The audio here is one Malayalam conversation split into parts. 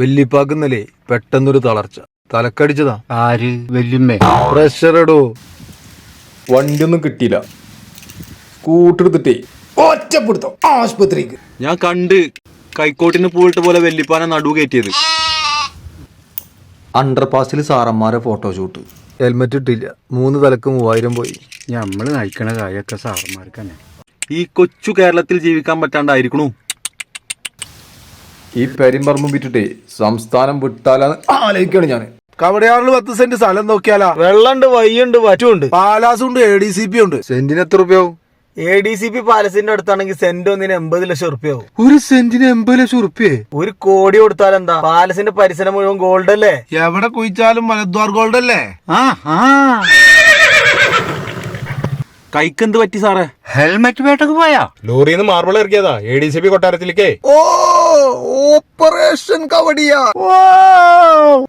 വെല്ലിപ്പാക്കുന്നല്ലേ? പെട്ടെന്നൊരു തളർച്ച. തലക്കടിച്ചതാ. ആര്? വെല്ലുമ്മേ. പ്രഷർ ഇടോ വണ്ടിയൊന്നും കിട്ടിയില്ല. കൂട്ടെടുത്തിട്ടേ ഒറ്റപ്പെടുത്തോ. ആശുപത്രിക്ക്. ഞാൻ കണ്ട് കൈക്കോട്ടിന് പോയിട്ട് പോലെ വെല്ലിപ്പാനെ നടു കയറ്റിയത്. അണ്ടർപാസിൽ സാറന്മാരെ ഫോട്ടോഷൂട്ട് ഹെൽമെറ്റ് ഇട്ടില്ല. മൂന്ന് തലക്ക് മൂവായിരം പോയി. ഞമ്മൾ നയിക്കണ കാര്യമൊക്കെ സാറന്മാർക്ക് തന്നെ ഈ കൊച്ചു കേരളത്തിൽ ജീവിക്കാൻ പറ്റാണ്ടായിരിക്കണു. ഈ പെരിമ്പറമ്പ് വിറ്റിട്ടേ സംസ്ഥാനം വിട്ടാലാണ് ആലോചിക്കാണ് ഞാൻ കവടയാറിൽ പത്ത് സെന്റ് സ്ഥലം നോക്കിയാലാ. വെള്ളമുണ്ട് വയ്യുണ്ട് വറ്റുണ്ട് പാലാസും ഉണ്ട് എ ഡി സി പി ഉണ്ട്. സെന്റിന് എത്ര റുപ്യാവും? എ ഡി സി പി പാലസിന്റെ അടുത്താണെങ്കിൽ സെന്റ് ഒന്നിന് എൺപത് ലക്ഷം റുപ്യാവും. ഒരു സെന്റിന് എൺപത് ലക്ഷം റുപ്യേ? ഒരു കോടി കൊടുത്താൽ എന്താ? പാലസിന്റെ പരിസരം മുഴുവൻ ഗോൾഡ് അല്ലേ എവിടെ കുഴിച്ചാലും മലദ്വാർ ഗോൾഡ് അല്ലേ ആ ആ. കൈക്കെന്ത് പറ്റി സാറേ? ഹെൽമെറ്റ് വേട്ടക്ക് പോയാ? ലോറിന്ന് മാർബിൾ ഇറക്കിയതാ എ ഡി സി പി കൊട്ടാരത്തിലേക്കേ. ഓ ഓപ്പറേഷൻ കവടിയാ.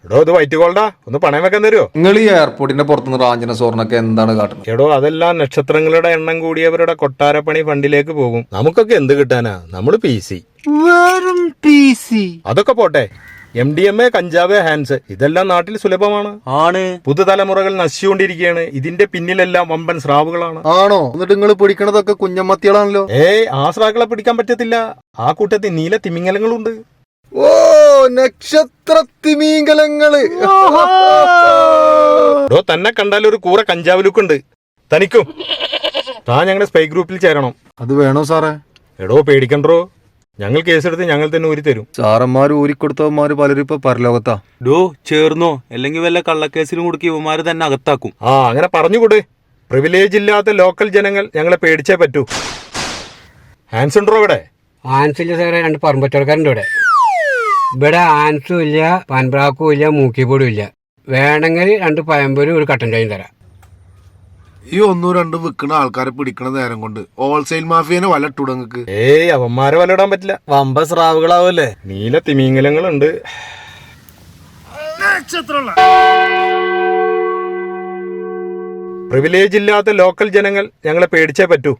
എടോ ഇത് വൈറ്റ് ഗോൾഡാ? ഒന്ന് പണയം വെക്കാൻ തരുമോ നിങ്ങൾ ഈ എയർപോർട്ടിന്റെ പുറത്തുനിന്ന് റാഞ്ചന സ്വർണൊക്കെ എന്താണ് കാട്ടുന്നത്? എടോ അതെല്ലാം നക്ഷത്രങ്ങളുടെ എണ്ണം കൂടിയവരുടെ കൊട്ടാരപ്പണി ഫണ്ടിലേക്ക് പോകും. നമുക്കൊക്കെ എന്ത് കിട്ടാനാ? നമ്മൾ പി സി. വെറും പി സി. അതൊക്കെ പോട്ടെ. എം ഡി എം എ കഞ്ചാവ് ഹാൻസ് ഇതെല്ലാം നാട്ടിൽ സുലഭമാണ്. ആണ്. പുതുതലമുറകൾ നശിച്ചുകൊണ്ടിരിക്കുകയാണ്. ഇതിന്റെ പിന്നിലെല്ലാം വമ്പൻ സ്രാവുകളാണ്. ആണോ? എന്നിട്ട് നിങ്ങൾ പിടിക്കണതൊക്കെ കുഞ്ഞമ്മത്തികളാണല്ലോ. ഏയ് ആ സ്രാക്കളെ പിടിക്കാൻ പറ്റത്തില്ല. ആ കൂട്ടത്തിൽ നീല തിമിങ്ങലങ്ങളുണ്ട് ഓ നക്ഷത്ര തിമീങ്കലങ്ങൾ എടോ തന്നെ കണ്ടാൽ ഒരു കൂറ കഞ്ചാവ് ലുക്കുണ്ട്. തനിക്കും. താ ഞങ്ങളുടെ സ്പൈ ഗ്രൂപ്പിൽ ചേരണം. അത് വേണോ സാറേ? എടോ പേടിക്കണ്ടോ? ഞങ്ങൾ കേസെടുത്ത് ഞങ്ങൾ തന്നെ ഊരി തരും സാറന്മാർ ഊരിക്കൊടുത്തവന്മാര് പലരും ഇപ്പൊ പരലോകത്താ. ഡോ ചേർന്നോ? അല്ലെങ്കിൽ വല്ല കള്ളക്കേസിലും കൊടുക്കി ഇവന്മാര് തന്നെ അകത്താക്കും. ആ അങ്ങനെ പറഞ്ഞുകൂടെ. പ്രിവിലേജ് ഇല്ലാത്ത ലോക്കൽ ജനങ്ങൾ ഞങ്ങളെ പേടിച്ചേ പറ്റൂ. ഹാൻസ് ഉണ്ടോ ഇവിടെ? ആൻസില്ല സാറേ രണ്ട് പറമ്പച്ചവടക്കാരുണ്ട് ഇവിടെ. ഇവിടെ ആൻസും ഇല്ല പാൻപ്രാക്കും ഇല്ല മൂക്കിപ്പൊടിയും ഇല്ല. വേണമെങ്കിൽ രണ്ട് പയമ്പൊരും ഒരു കട്ടൻ ചായയും തരാം. ഈ ഒന്നും രണ്ടും വിൽക്കുന്ന ആൾക്കാരെ പിടിക്കണ നേരം കൊണ്ട് ഹോൾസെയിൽ മാഫിയനെ വല ഇട്ടുടങ്ങക്ക് ഏയ് അവന്മാരെ വലടാൻ പറ്റില്ല. വമ്പ സ്രാവുകളാവല്ലേ? നീല തിമിംഗലങ്ങളുണ്ട്. പ്രിവിലേജ് ഇല്ലാത്ത ലോക്കൽ ജനങ്ങൾ ഞങ്ങളെ പേടിച്ചേ പറ്റൂ.